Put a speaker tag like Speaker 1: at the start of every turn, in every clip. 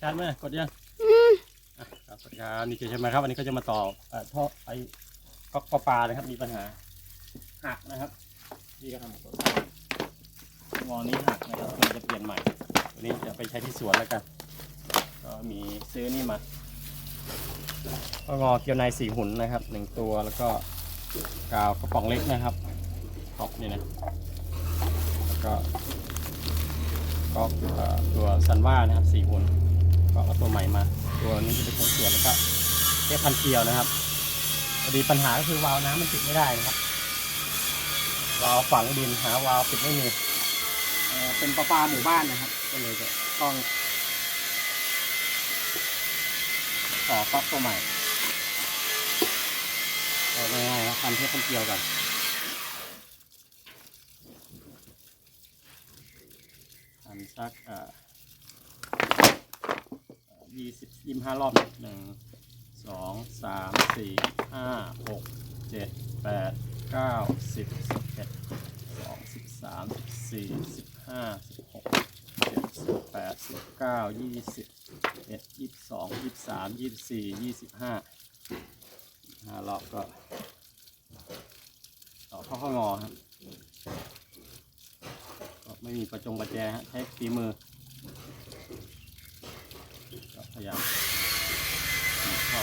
Speaker 1: ชาร์จไหมกดยังอะครับสวัสดีครับนี่คือใช่ไหมครับวันนี้ก็จะมาต่อเอ่อท่อไอ้ก๊อกปลาปลานะครับ มีปัญหาหักนะครับพี่ก็ทำตัวงอนี้หักนะครับเราจะเปลี่ยนใหม่ตัวนี้จะไปใช้ที่สวนแล้วกัน ก็มีซื้อนี่มาก็งอเกียวในสีหุ่นนะครับหนึ่งตัวแล้วก็กาวกระป๋องเล็กนะครับท็อปนี่นะแล้วก็ก็เอ่อตัวซันว่านะครับสีหุ่น ก็เอาตัวใหม่มา ตัวนี้จะเป็นของสวนแล้วก็เทปพันเกลียวนะครับพอดีปัญหาก็คือวาล์วน้ำมันปิดไม่ได้นะครับ วาล์วฝังดินหาวาล์วปิดไม่มีเป็นประปาหมู่บ้านนะครับ ก็เลยจะต้องต่อก๊อกตัวใหม่ก็ง่ายๆครับทำเทปพันเกลียวกันทำสักอ่อ ยี่สิบยี่สิบห้ารอบหนึ่งสองสามสี่ห้าหกเจ็ดแปดเก้าสิบสิบเอ็ดสองสิบสามสิบสี่สิบห้าสิบหกเจ็ดสิบแปดสิบเก้ายี่สิบเอ็ดยี่สิบสองยี่สิบสามยี่สิบสี่ยี่สิบห้าห้ารอบก็ต่อข้าข้างอครับก็ไม่มีประจงประแจฮะใช้ฝีมือ ยายามเข้า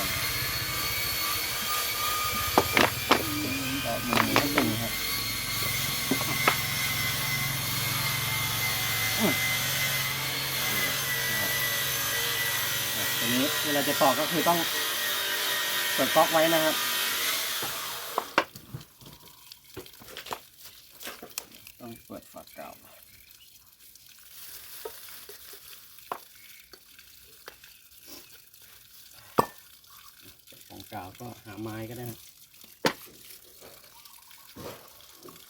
Speaker 1: ก็มือไม่ตึงครับอืมอะตัวนี้เวลาจะต่อก็คือต้องเปิดก๊อกไว้นะครับต้องเปิดฝาเก่าข เก่าก็หาไม้ก็ได้นะ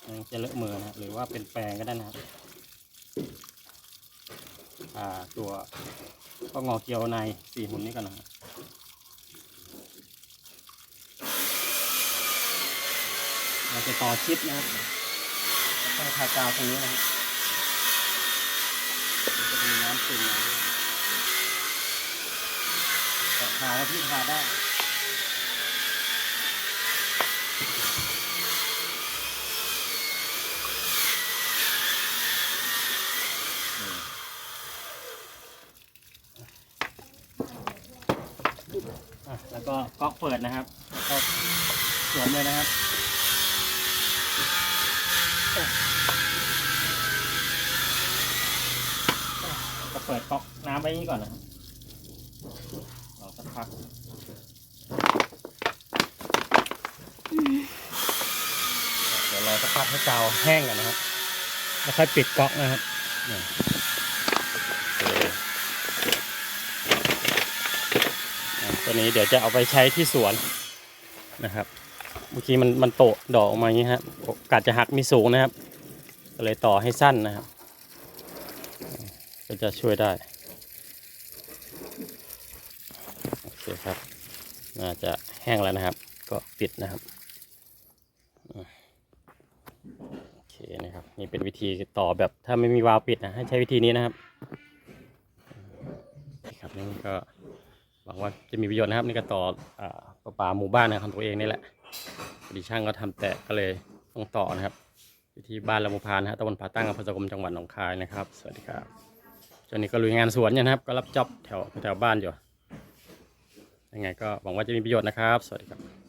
Speaker 1: ยังจะเลอะมือนะหรือว่าเป็นแปรงก็ได้นะครับอ่าตัวก็งอเกียวในสี่หุ่นนี้กันนะครับเราจะต่อชิดนะครับแล้วก็ทากาวตรงนี้นะครับจะมีน้ำซึมนะทาแล้วพี่ทาได้ อะแล้วก็ก๊อกเปิดนะครับก็สวมเลยนะครับก็เปิดก๊อกน้ำไว้นี้ก่อนนะครับเราสักพักเดี๋ยวรอสักพักให้กาวแห้งก่อนนะครับแล้วค่อยปิดก๊อกนะครับนี่โอเค อะ ตัวนี้เดี๋ยวจะเอาไปใช้ที่สวนนะครับ เมื่อกี้มันมันโตดอกออกมาอย่างนี้ฮะโอกาสจะหักมีสูงนะครับ ก็เลยต่อให้สั้นนะครับ ก็จะช่วยได้ โอเคครับ น่าจะแห้งแล้วนะครับ ก็ปิดนะครับโอเคนะครับ นี่เป็นวิธีต่อแบบถ้าไม่มีวาล์วปิดนะให้ใช้วิธีนี้นะครับนี่ครับนี่ก็ หวังว่าจะมีประโยชน์นะครับนี่ก็ต่ออ่าประปาหมู่บ้านนะครับของตัวเองนี่แหละพอดีช่างก็ทำแตะก็เลยต้องต่อนะครับที่บ้านละมุพานนะฮะตำบลผาตั้งอำเภอสกมจังหวัดหนองคายนะครับสวัสดีครับตอนนี้ก็ลุยงานสวนเนี่ยนะครับ ก็รับจ็อบแถวแถวบ้านอยู่ยังไงก็หวังว่าจะมีประโยชน์นะครับ สวัสดีครับ